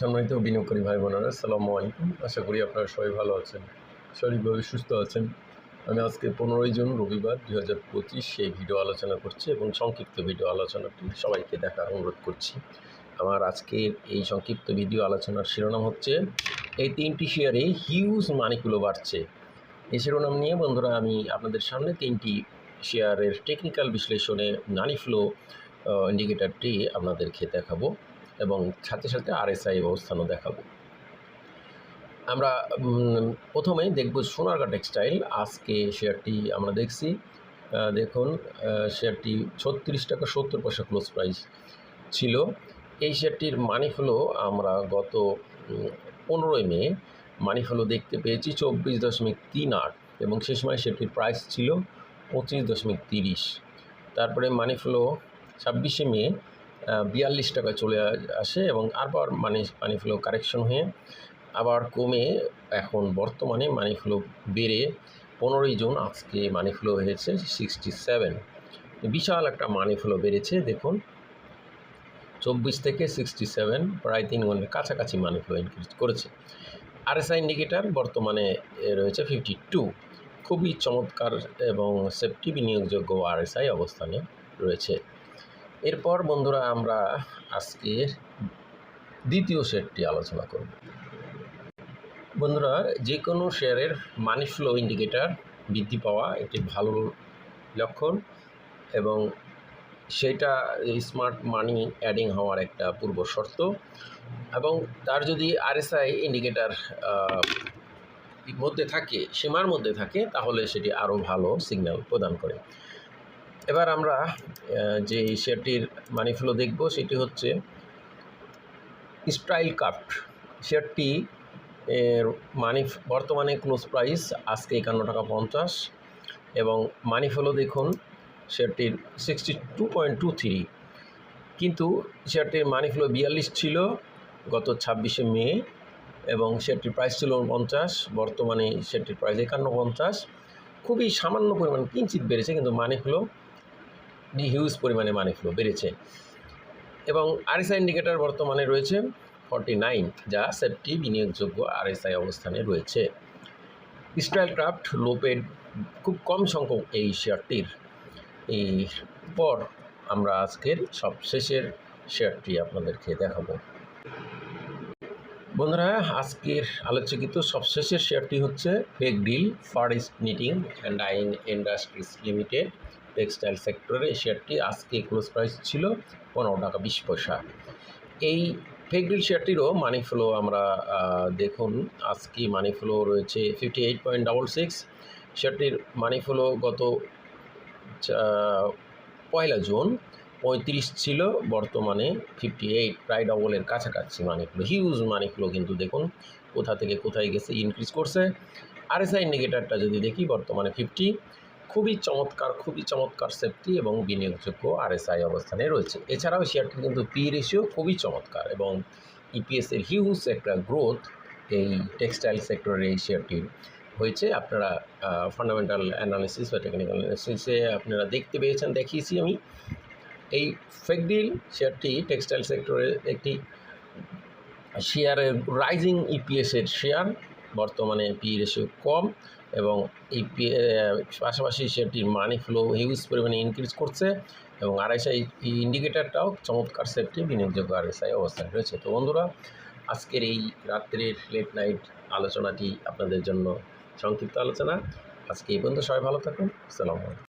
সম্মানিত বিনিয়োগকারী ভাই বোনেরা, আসসালামু আলাইকুম। আশা করি আপনারা সবাই ভালো আছেন, শারীরিকভাবে সুস্থ আছেন। আমি আজকে পনেরোই জুন, রবিবার দুই হাজার পঁচিশ সেই ভিডিও আলোচনা করছি এবং সংক্ষিপ্ত ভিডিও আলোচনাটি সবাইকে দেখার অনুরোধ করছি। আমার আজকের এই সংক্ষিপ্ত ভিডিও আলোচনার শিরোনাম হচ্ছে, এই তিনটি শেয়ারে হিউজ মানিগুলো বাড়ছে। এই শিরোনাম নিয়ে বন্ধুরা, আমি আপনাদের সামনে তিনটি শেয়ারের টেকনিক্যাল বিশ্লেষণে নানি ফ্লো ইন্ডিকেটারটি আপনাদেরকে দেখাবো। এবং সাথে সাথে আরএসআই অবস্থানও দেখাবো। আমরা উম, প্রথমে দেখব সোনারগা টেক্সটাইল। আজকে শেয়ারটি আমরা দেখছি দেখুন শেয়ারটি ছত্রিশ টাকা সত্তর পয়সা ক্লোজ প্রাইস ছিল। এই শেয়ারটির মানি ফ্লো আমরা গত পনেরোই মে মানি ফ্লো দেখতে পেয়েছি চব্বিশ দশমিক তিন আট এবং সে সময় শেয়ারটির প্রাইস ছিল পঁচিশ দশমিক তিরিশ। তারপরে মানি ফ্লো ছাব্বিশে মে বিয়াল্লিশ টাকা চলে আসে এবং আবার মানি মানি ফ্লো কারেকশন হয়ে আবার কমে এখন বর্তমানে মানি ফ্লো বেড়ে পনেরোই জুন আজকে মানি ফ্লো হয়েছে সিক্সটি সেভেন বিশাল একটা মানি ফ্লো বেড়েছে, দেখুন। চব্বিশ থেকে সিক্সটি সেভেন প্রায় তিন ঘণ্টার কাছাকাছি মানি ফ্লো ইনক্রিজ করেছে। আরএসআই ইন্ডিকেটার বর্তমানে রয়েছে ফিফটি টু খুবই চমৎকার এবং সেফটি বিনিয়োগযোগ্য আরএসআই অবস্থানে রয়েছে। এরপর বন্ধুরা আমরা আজকের দ্বিতীয় শেয়ারটি আলোচনা করব। বন্ধুরা যে কোনো শেয়ারের মানি ফ্লো ইন্ডিকেটার বৃদ্ধি পাওয়া একটি ভালো লক্ষণ এবং সেটা স্মার্ট মানি অ্যাডিং হওয়ার একটা পূর্ব শর্ত এবং তার যদি আরএসআই ইন্ডিকেটার মধ্যে থাকে, সীমার মধ্যে থাকে, তাহলে সেটি আরও ভালো সিগন্যাল প্রদান করে। এবার আমরা যে শেয়ারটির মানি ফ্লো দেখব, সেটি হচ্ছে স্টাইল কাপ্ট শেয়ারটি, এর মানি বর্তমানে ক্লোজ প্রাইস আজকে একান্ন টাকা পঞ্চাশ। এবং মানি ফ্লো দেখুন, শেয়ারটির sixty two point two three কিন্তু শেয়ারটির মানি ফ্লো বিয়াল্লিশ ছিল গত ছাব্বিশে মে, এবং শেয়ারটির প্রাইস ছিল পঞ্চাশ বর্তমানে শেয়ারটির প্রাইস একান্ন পঞ্চাশ। খুবই সামান্য পরিমাণ, কিঞ্চিত বেড়েছে, কিন্তু মানি ফ্লো হিউজ পরিমাণে মানি ফ্লো বেড়েছে। এবং আরএসআই ইন্ডিকেটর বর্তমানে রয়েছে ফর্টি নাইন যা সেফটি বিনিয়োগযোগ্য আরএসআই অবস্থানে রয়েছে। স্টাইল ক্রাফট লোপেড খুব কম সংখ্যক এই শেয়ারটির এই পর আমরা আজকের সবশেষের শেয়ারটি আপনাদেরকে দেখাবো। বন্ধুরা, আজকের আলোচকিত সবশেষের শেয়ারটি হচ্ছে FEKDIL far east knitting and আইন ইন্ডাস্ট্রিজ লিমিটেড টেক্সটাইল সেক্টরের এই শেয়ারটি আজকে ক্লোজ প্রাইস ছিল পনেরো টাকা বিশ পয়সা। এই ফেক ডিল শেয়ারটিরও মানি ফ্লো আমরা দেখুন, আজকে মানি ফ্লো রয়েছে fifty eight point double six শেয়ারটির money flow গত পয়লা জুন পঁয়ত্রিশ ছিল, বর্তমানে ফিফটি এইট প্রায় ডবলের কাছাকাছি money flow huge money flow কিন্তু দেখুন কোথা থেকে কোথায় গেছে ইনক্রিজ করছে। আর আরএসআই ইন্ডিকেটারটা যদি দেখি, বর্তমানে ফিফটি খুবই চমৎকার খুবই চমৎকার সেফটি এবং বিনিয়োগযোগ্য আরএসআই অবস্থানে রয়েছে। এছাড়াও শেয়ারটির কিন্তু পি রেশিও খুবই চমৎকার এবং ইপিএস এর হিউজ একটা গ্রোথ এই টেক্সটাইল সেক্টরের এই শেয়ারটির হয়েছে। আপনারা ফান্ডামেন্টাল অ্যানালিসিস বা টেকনিক্যাল অ্যানালিসিসে আপনারা দেখতে পেয়েছেন, দেখিয়েছি আমি। এই ফেকডিল শেয়ারটি টেক্সটাইল সেক্টরের একটি শেয়ারের রাইজিং ইপিএসের শেয়ার বর্তমানে পি রেশিও কম এবং এই পাশাপাশি সেটির মানি ফ্লো হিউজ পরিমাণে ইনক্রিজ করছে এবং আরএসআই ইন্ডিকেটারটাও চমৎকার সেফটি বিনিয়োগযোগ্য আরএসআই অবস্থায় রয়েছে। তো বন্ধুরা, আজকের এই রাত্রের লেট নাইট আলোচনাটি আপনাদের জন্য সংক্ষিপ্ত আলোচনা। আজকে এই পর্যন্ত সবাই ভালো থাকুন। আসসালামু আলাইকুম।